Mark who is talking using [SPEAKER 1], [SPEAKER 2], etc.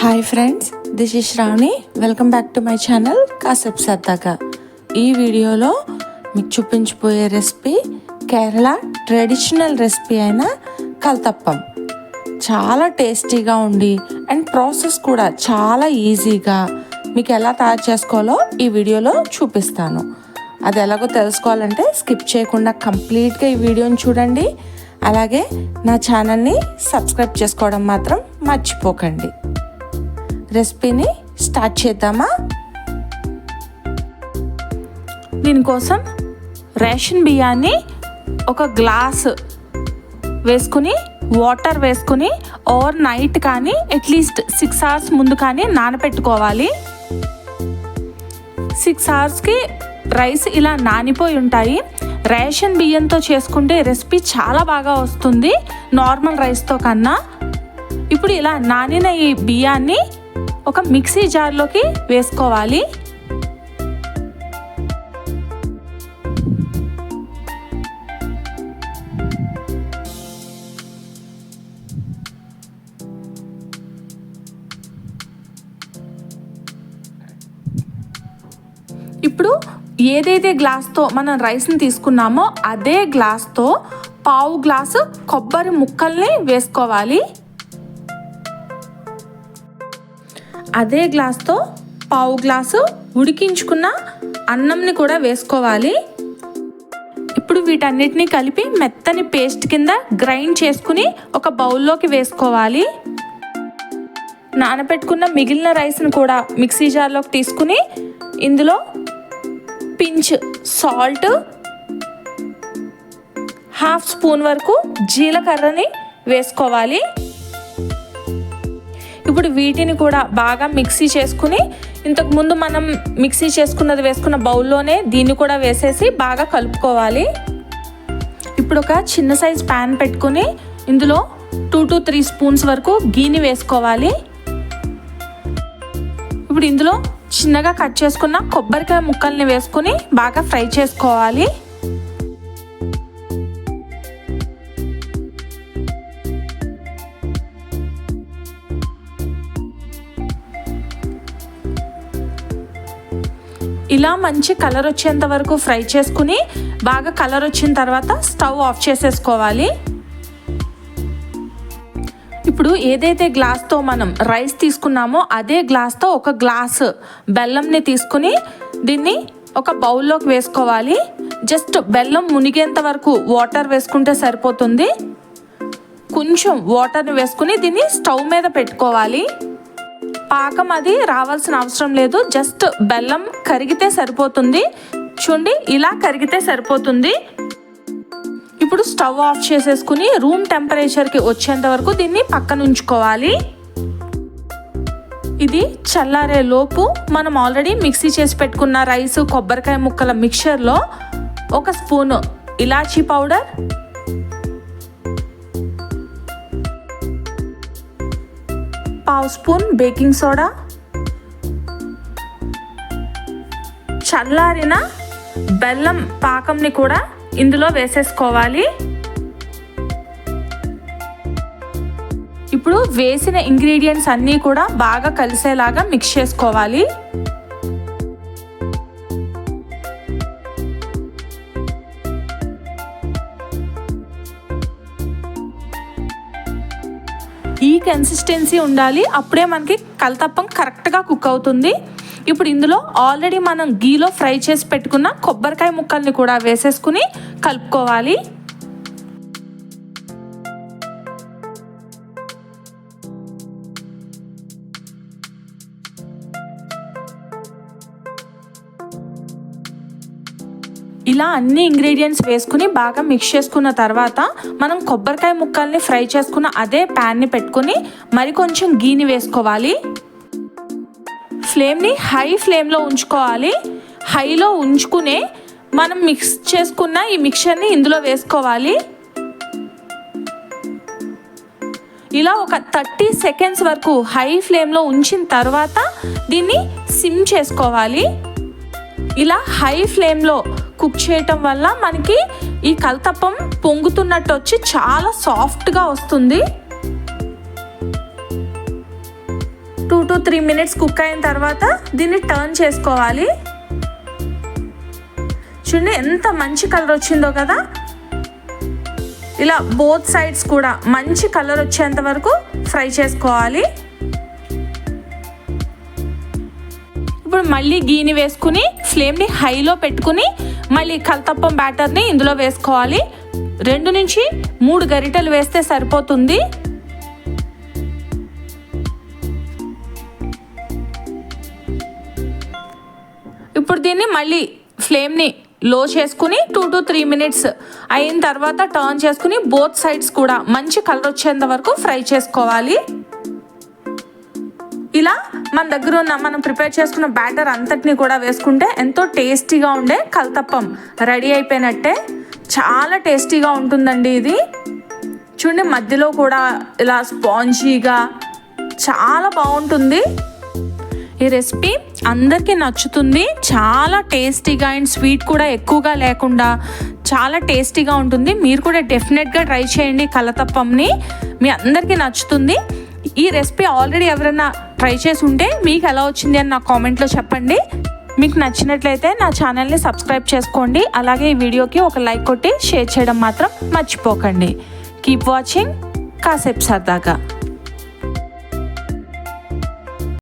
[SPEAKER 1] Hi friends this is Shravani welcome back to my channel కాసేపు సరదాగా ఈ వీడియోలో మీకు చూపించబోయే రెసిపీ కేరళ ట్రెడిషనల్ రెసిపీ అయిన కల్తప్పం చాలా టేస్టీగా ఉండి అండ్ ప్రాసెస్ కూడా చాలా ఈజీగా మీకు ఎలా తయారు చేసుకోవాలో ఈ వీడియోలో చూపిస్తాను. అది ఎలాగో తెలుసుకోవాలంటే స్కిప్ చేయకుండా కంప్లీట్గా ఈ వీడియోని చూడండి. అలాగే నా ఛానల్ని సబ్స్క్రైబ్ చేసుకోవడం మాత్రం మర్చిపోకండి. రెసిపీని స్టార్ట్ చేద్దామా?
[SPEAKER 2] దీనికోసం రేషన్ బియ్యాన్ని ఒక గ్లాస్ వేసుకుని వాటర్ వేసుకుని ఓవర్ నైట్ కానీ అట్లీస్ట్ సిక్స్ అవర్స్ ముందు కానీ నానబెట్టుకోవాలి సిక్స్ అవర్స్కి రైస్ ఇలా నానిపోయి ఉంటాయి. రేషన్ బియ్యంతో చేసుకుంటే రెసిపీ చాలా బాగా వస్తుంది. నార్మల్ రైస్తో కన్నా. ఇప్పుడు ఇలా నానిన ఈ బియ్యాన్ని ఒక మిక్సీ జార్లోకి వేసుకోవాలి. ఇప్పుడు ఏదైతే గ్లాస్తో మనం రైస్ని తీసుకున్నామో అదే గ్లాస్తో పావు గ్లాసు కొబ్బరి ముక్కల్ని వేసుకోవాలి. అదే గ్లాస్తో పావు గ్లాసు ఉడికించుకున్న అన్నంని కూడా వేసుకోవాలి. ఇప్పుడు వీటన్నిటిని కలిపి మెత్తని పేస్ట్ కింద గ్రైండ్ చేసుకుని ఒక బౌల్లోకి వేసుకోవాలి. నానబెట్టుకున్న మిగిలిన రైస్ని కూడా మిక్సీ జార్లోకి తీసుకుని ఇందులో పించ్ సాల్ట్ హాఫ్ స్పూన్ వరకు జీలకర్రని వేసుకోవాలి. ఇప్పుడు వీటిని కూడా బాగా మిక్సీ చేసుకుని ఇంతకు ముందు మనం మిక్సీ చేసుకున్నది వేసుకున్న బౌల్లోనే దీన్ని కూడా వేసేసి బాగా కలుపుకోవాలి. ఇప్పుడు ఒక చిన్న సైజ్ ప్యాన్ పెట్టుకుని ఇందులో టూ టు త్రీ స్పూన్స్ వరకు గీని వేసుకోవాలి. ఇప్పుడు ఇందులో చిన్నగా కట్ చేసుకున్న కొబ్బరికాయ ముక్కల్ని వేసుకుని బాగా ఫ్రై చేసుకోవాలి. ఇలా మంచి కలర్ వచ్చేంత వరకు ఫ్రై చేసుకుని బాగా కలర్ వచ్చిన తర్వాత స్టవ్ ఆఫ్ చేసేసుకోవాలి. ఇప్పుడు ఏదైతే గ్లాస్తో మనం రైస్ తీసుకున్నామో అదే గ్లాస్తో ఒక గ్లాస్ బెల్లంని తీసుకుని దీన్ని ఒక బౌల్లోకి వేసుకోవాలి. జస్ట్ బెల్లం మునిగేంత వరకు వాటర్ వేసుకుంటే సరిపోతుంది. కొంచెం వాటర్ని వేసుకుని దీన్ని స్టవ్ మీద పెట్టుకోవాలి. పాకం అది రావాల్సిన అవసరం లేదు. జస్ట్ బెల్లం కరిగితే సరిపోతుంది. చూడండి ఇలా కరిగితే సరిపోతుంది. ఇప్పుడు స్టవ్ ఆఫ్ చేసేసుకుని రూమ్ టెంపరేచర్కి వచ్చేంత వరకు దీన్ని పక్కన ఉంచుకోవాలి. ఇది చల్లారే లోపు మనం ఆల్రెడీ మిక్సీ చేసి పెట్టుకున్న రైస్ కొబ్బరికాయ ముక్కల మిక్చర్లో ఒక స్పూను ఇలాచీ పౌడర్ పావు స్పూన్ బేకింగ్ సోడా. చల్లారిన బెల్లం పాకంని కూడా ఇందులో వేసేసుకోవాలి. ఇప్పుడు వేసిన ఇంగ్రీడియంట్స్ అన్నీ కూడా బాగా కలిసేలాగా మిక్స్ చేసుకోవాలి. ఈ కన్సిస్టెన్సీ ఉండాలి. అప్పుడే మనకి కలతప్పం కరెక్ట్గా కుక్ అవుతుంది. ఇప్పుడు ఇందులో ఆల్రెడీ మనం గీలో ఫ్రై చేసి పెట్టుకున్న కొబ్బరికాయ ముక్కల్ని కూడా వేసేసుకుని కలుపుకోవాలి. ఇలా అన్ని ఇంగ్రీడియంట్స్ వేసుకుని బాగా మిక్స్ చేసుకున్న తర్వాత మనం కొబ్బరికాయ ముక్కల్ని ఫ్రై చేసుకున్న అదే ప్యాన్ని పెట్టుకుని మరి కొంచెం గీని వేసుకోవాలి. ఫ్లేమ్ని హై ఫ్లేమ్లో ఉంచుకోవాలి. హైలో ఉంచుకునే మనం మిక్స్ చేసుకున్న ఈ మిక్చర్ని ఇందులో వేసుకోవాలి. ఇలా ఒక థర్టీ సెకండ్స్ వరకు హై ఫ్లేమ్లో ఉంచిన తర్వాత దీన్ని సిమ్ చేసుకోవాలి. ఇలా హై ఫ్లేమ్లో కుక్ చేయటం వల్ల మనకి ఈ కలతప్పం పొంగుతున్నట్టు వచ్చి చాలా సాఫ్ట్గా వస్తుంది. Two to three minutes cook అయిన తర్వాత దీన్ని టర్న్ చేసుకోవాలి. చూడండి ఎంత మంచి కలర్ వచ్చిందో కదా. ఇలా బోత్ సైడ్స్ కూడా మంచి కలర్ వచ్చేంత వరకు ఫ్రై చేసుకోవాలి. ఇప్పుడు మళ్ళీ గీని వేసుకుని ఫ్లేమ్ని హైలో పెట్టుకుని మళ్ళీ కల్తప్పం బ్యాటర్ని ఇందులో వేసుకోవాలి. రెండు నుంచి మూడు గరిటెలు వేస్తే సరిపోతుంది. ఇప్పుడు దీన్ని మళ్ళీ ఫ్లేమ్ని లో చేసుకుని టూ టు త్రీ మినిట్స్ అయిన తర్వాత టర్న్ చేసుకుని బోత్ సైడ్స్ కూడా మంచి కలర్ వచ్చేంత వరకు ఫ్రై చేసుకోవాలి. ఇలా మన దగ్గర ఉన్న మనం ప్రిపేర్ చేసుకున్న బ్యాటర్ అంతటిని కూడా వేసుకుంటే ఎంతో టేస్టీగా ఉండే కల్తప్పం రెడీ అయిపోయినట్టే. చాలా టేస్టీగా ఉంటుందండి ఇది. చూడండి మధ్యలో కూడా ఇలా స్పాంజీగా చాలా బాగుంటుంది. ఈ రెసిపీ అందరికీ నచ్చుతుంది. చాలా టేస్టీగా అండ్ స్వీట్ కూడా ఎక్కువగా లేకుండా చాలా టేస్టీగా ఉంటుంది. మీరు కూడా డెఫినెట్గా ట్రై చేయండి కలతప్పంని. మీ అందరికీ నచ్చుతుంది. ఈ రెసిపీ ఆల్రెడీ ఎవరైనా ట్రై చేసి ఉంటే మీకు ఎలా వచ్చింది అని నా కామెంట్లో చెప్పండి. మీకు నచ్చినట్లయితే నా ఛానల్ని సబ్స్క్రైబ్ చేసుకోండి. అలాగే ఈ వీడియోకి ఒక లైక్ కొట్టి షేర్ చేయడం మాత్రం మర్చిపోకండి. కీప్ వాచింగ్ కాసేపు సరదాగా.